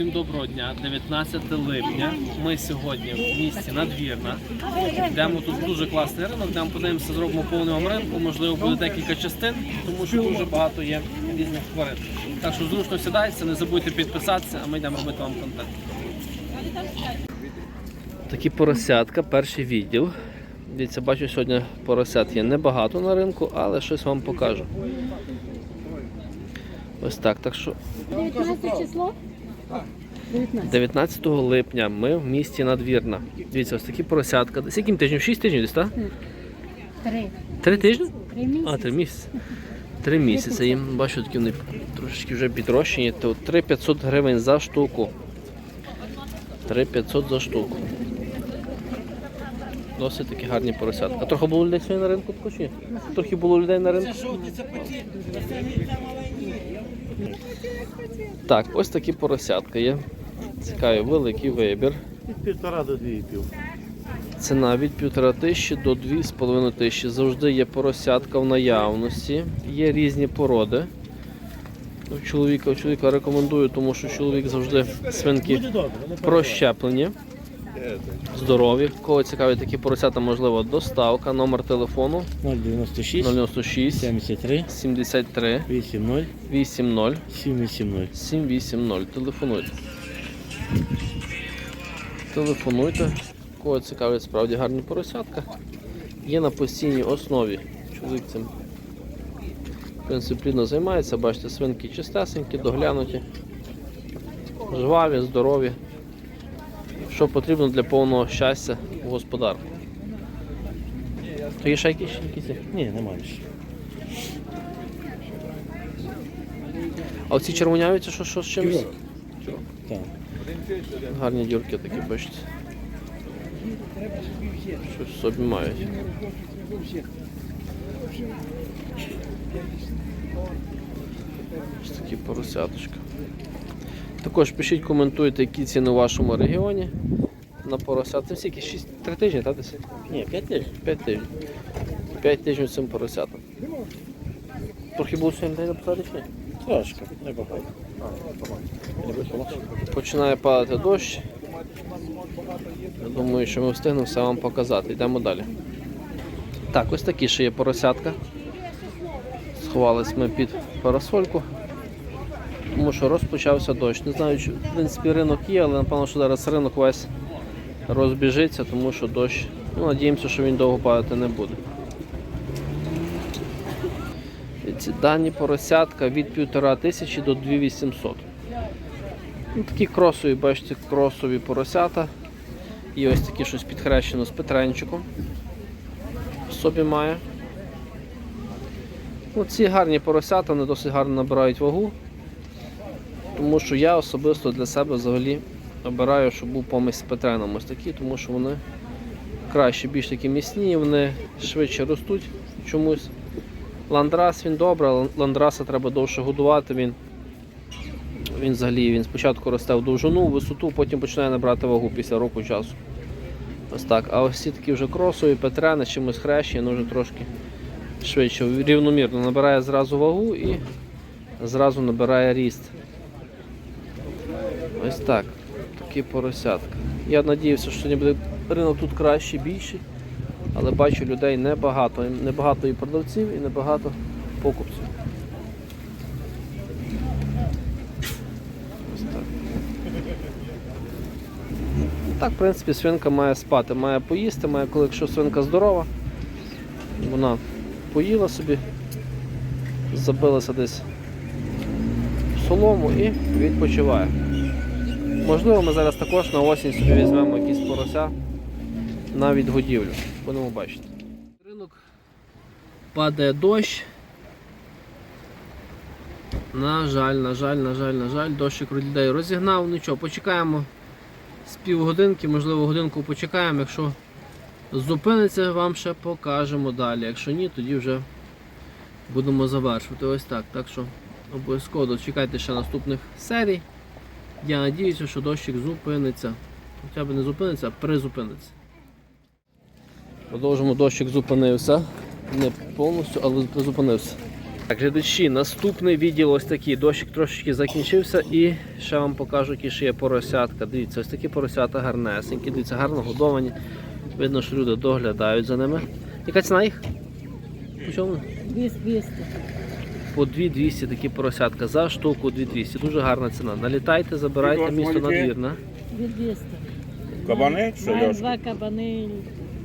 Всім доброго дня, 19 липня. Ми сьогодні в місті Надвірна. Йдемо тут дуже класний ринок, йдемо подивимося, зробимо повний вам ринку. Можливо, буде декілька частин, тому що дуже багато є різних тварин. Так що зручно сідайтеся, не забудьте підписатися, а ми йдемо робити вам контент. Такі поросятка, перший відділ. Дивіться, бачу, сьогодні поросят є небагато на ринку, але щось вам покажу. Ось так. Так що 19 число? 19. 19 липня ми в місті Надвірна. Дивіться, ось такі поросятка. З яким тижнем? 6 тижнів десь, так? Три. Три тижні? Три місяці. А, три місяці. Три місяці. Їм бачу, такі вони трошечки вже підрощені. То 3500 гривень за штуку. 3500 за штуку. Досить такі гарні поросятка. А трохи було людей сьогодні на ринку також ні? Трохи було людей на ринку. Так, ось такі поросятка є. Цікавий великий вибір. Від півтора до дві і пів. Ціна від півтора тисячі до дві з половиною тисячі. Завжди є поросятка в наявності. Є різні породи. У чоловіка, у чоловіка рекомендую, тому що чоловік завжди свинки прощеплені, здорові. Кого цікаві такі поросята, можливо, доставка, номер телефону 096 096 73 73 80 80 780. 780. Телефонуйте. Телефонуйте. Кого цікавить справді гарні поросятка. Є на постійній основі. Чоловік цим в принципі, плідно займається. Бачите, свинки чистесенькі, доглянуті, жваві, здорові. Що потрібно для повного щастя у господарку. То є ще якісь? Ні, немає ще. А оці червоняві, що, що з чимось? Так. Гарні дюрки такі, бачите. Щось собі мають. Ось такі поросяточка. Також пишіть, коментуйте, які ціни у вашому регіоні на поросят. Це скільки? 6, 3 тижні, так? Ні, 5 тисяч. 5 тижнів. 5 тижнів цим поросятам. Трохи було сьогодні день ні? Трошки, небагато. Починає падати дощ. Я думаю, що ми встигнемо все вам показати. Йдемо далі. Так, ось такі ще є поросятка. Сховались ми під парасольку. Тому що розпочався дощ. Не знаю, чи в принципі ринок є, але напевно, що зараз ринок весь розбіжиться, тому що дощ. Ну, надіємося, що він довго падати не буде. Ці дані поросятка від 1500 до 2800. Ну, такі кросові, бачите, кросові поросята. І ось такі щось підхрещено з Петренчиком. Собі має. Ці гарні поросята, вони досить гарно набирають вагу. Тому що я особисто для себе взагалі обираю, щоб був помість з Петреном ось такі, тому що вони краще, більш такі міцні, вони швидше ростуть чомусь. Ландрас він добре, ландраса треба довше годувати. Він він взагалі він спочатку росте в довжину, в висоту, потім починає набрати вагу після року часу. Ось так. А ось ці такі вже кросові, петрени, чимось хрещені, ну вже трошки швидше, рівномірно набирає зразу вагу і зразу набирає ріст. Ось так. Такі поросятка. Я сподівався, що буде ринок тут кращий, більший, але бачу людей небагато. Небагато і продавців, і небагато покупців. Так, в принципі, свинка має спати, має поїсти, має, коли якщо свинка здорова, вона поїла собі, забилася десь в солому і відпочиває. Можливо, ми зараз також на осінь собі візьмемо якісь порося на відгодівлю. Будемо бачити. Ринок падає дощ. На жаль, на жаль, на жаль, на жаль, дощик людей розігнав. Нічого, почекаємо з півгодинки, можливо, годинку почекаємо. Якщо зупиниться, вам ще покажемо далі. Якщо ні, тоді вже будемо завершувати. Ось так. Так що обов'язково дочекайте ще наступних серій. Я сподіваюся, що дощик зупиниться. Хоча б не зупиниться, а призупиниться. Продовжимо, дощик зупинився. Не повністю, але призупинився. Так, глядачі, наступний відділ ось такий. Дощик трошечки закінчився і ще вам покажу, які ще є поросятка. Дивіться, ось такі поросята гарнесенькі, дивіться, гарно годовані. Видно, що люди доглядають за ними. Яка ціна їх? По чому? 200. По 2200 такі поросятка. За штуку 2200. Дуже гарна ціна. Налітайте, забирайте місто надвірне. 200. Кабани чи Маємо два кабани.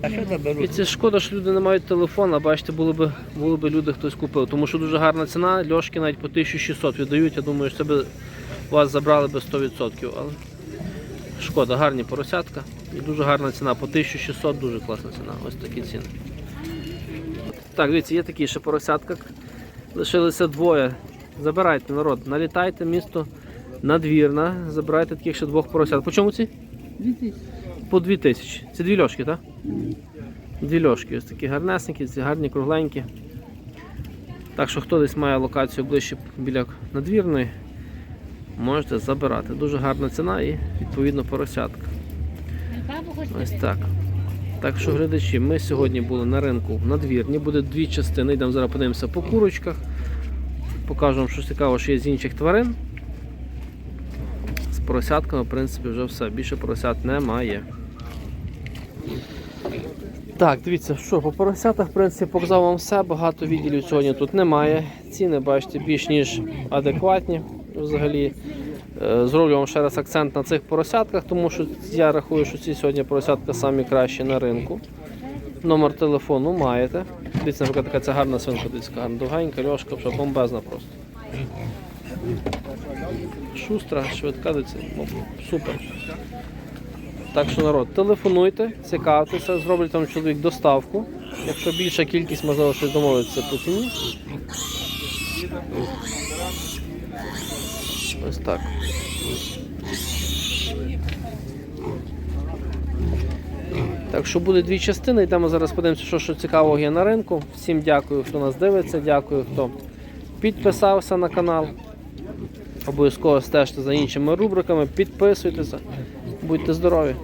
А що І беруть? це шкода, що люди не мають телефона, бачите, були б, були б люди хтось купив. Тому що дуже гарна ціна, льошки навіть по 1600 віддають. Я думаю, що це би вас забрали би 100%. Але шкода, гарні поросятка. І дуже гарна ціна. По 1600 дуже класна ціна. Ось такі ціни. Так, дивіться, є такі ще поросятка. Лишилися двоє. Забирайте народ, налітайте місто надвірна, забирайте таких ще двох поросят. По чому ці? 2000. По 2000. Це дві льошки, так? Дві льошки, ось такі гарнесенькі, ці гарні, кругленькі. Так що хто десь має локацію ближче біля надвірної, можете забирати. Дуже гарна ціна і відповідно поросятка. Ось так. Так що, глядачі, ми сьогодні були на ринку в надвірні. Буде дві частини. Йдемо зараз подивимося по курочках. Покажу вам щось цікаве, що є з інших тварин. З поросятками, в принципі, вже все. Більше поросят немає. Так, дивіться, що по поросятах, в принципі, показав вам все. Багато відділів сьогодні тут немає. Ціни, бачите, більш ніж адекватні. Взагалі, зроблю вам ще раз акцент на цих поросятках, тому що я рахую, що ці сьогодні поросятка самі кращі на ринку. Номер телефону маєте. Дивіться, наприклад, така ця гарна свинка, дивіться, гарна довгенька, льошка, вже бомбезна просто. Шустра, швидка, дивіться, ну, супер. Так що народ, телефонуйте, цікавтеся, зроблять там чоловік доставку. Якщо більша кількість, можливо, щось домовитися по ціні. Ось так. Так що буде дві частини. Йдемо зараз подивимося, що, що цікавого є на ринку. Всім дякую, хто нас дивиться, дякую, хто підписався на канал. Обов'язково стежте за іншими рубриками, підписуйтеся, будьте здорові!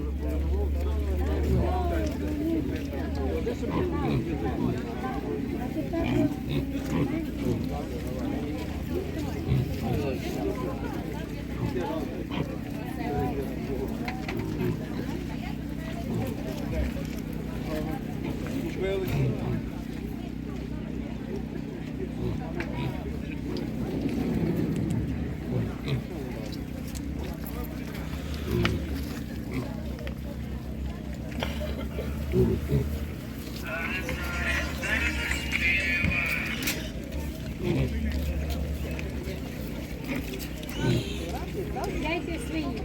Великий. Дайте свої.